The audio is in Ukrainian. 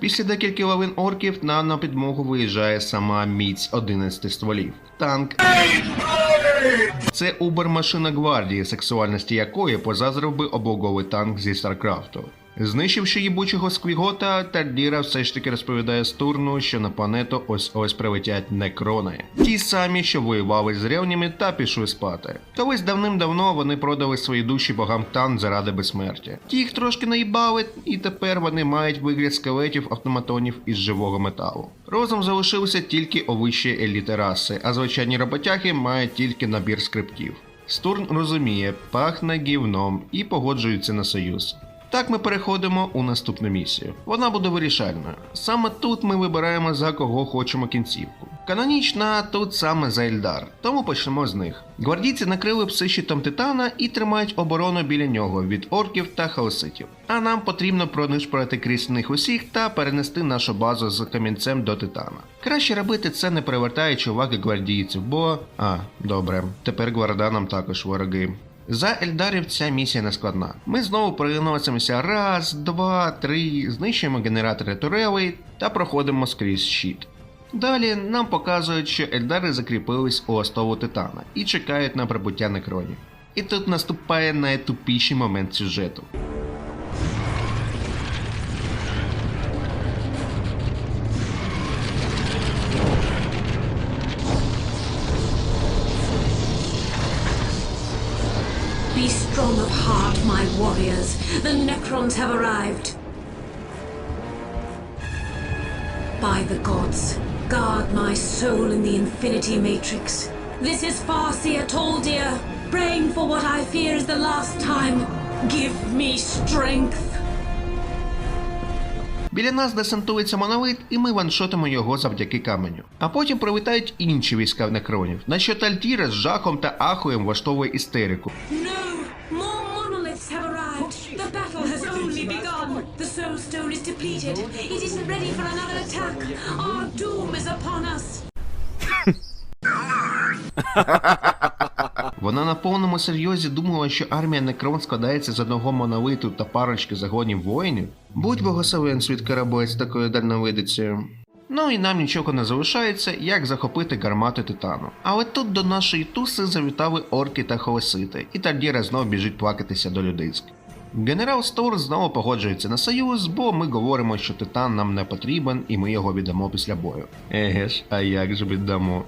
Після декількох лавин орків нам на підмогу виїжджає сама міць 11 стволів. Танк. Це убер-машина гвардії, сексуальності якої позазрив би облоговий танк зі Старкрафту. Знищивши їбучого сквігота, Тардіра все ж таки розповідає Стурну, що на планету ось ось прилетять некрони. Ті самі, що воювали з ревнями та пішли спати. Колись давним-давно вони продали свої душі богам Тан заради безсмертя. Ті їх трошки наїбали, і тепер вони мають вигляд скелетів автоматонів із живого металу. Розум залишився тільки у вищій еліти раси, а звичайні роботяги мають тільки набір скриптів. Стурн розуміє, пахне гівном і погоджується на союз. Так ми переходимо у наступну місію. Вона буде вирішальною. Саме тут ми вибираємо за кого хочемо кінцівку. Канонічна тут саме за Ельдар, тому почнемо з них. Гвардійці накрили псищитом Титана і тримають оборону біля нього від орків та хаоситів. А нам потрібно пронишпорити крізь них усіх та перенести нашу базу з камінцем до Титана. Краще робити це не привертаючи уваги гвардійців, бо. А, добре, тепер гварданам також вороги. За Ельдарів ця місія не складна. Ми знову переносимося раз, два, три, знищуємо генератори турелей та проходимо скрізь щит. Далі нам показують, що Ельдари закріпились у остову Титана і чекають на прибуття некронів. І тут наступає найтупіший момент сюжету. Be strong of heart, my warriors. The Necrons have arrived. By the gods, guard my soul in the Infinity Matrix. This is Farsia Toldir, praying for what I fear is the last time. Give me strength. Біля нас десантується монолит, і ми ваншотимо його завдяки каменю. А потім прилітають інші війська некронів, на що Тальтіра з жахом та ахуєм влаштовує істерику. No! The Stone is depleted! It isn't ready for another attack! Our doom is upon us! Вона на повному серйозі думала, що армія Некрон складається з одного монолиту та парочки загонів воїнів. Будь богословен світ корабель з такою дальновидицею. Ну і нам нічого не залишається, як захопити гармати Титану. Але тут до нашої туси завітали орки та холосити, і Тардіра знов біжить плакатися до людиськ. Генерал Стор знову погоджується на союз, бо ми говоримо, що Титан нам не потрібен і ми його віддамо після бою. Еге ж, а як ж віддамо?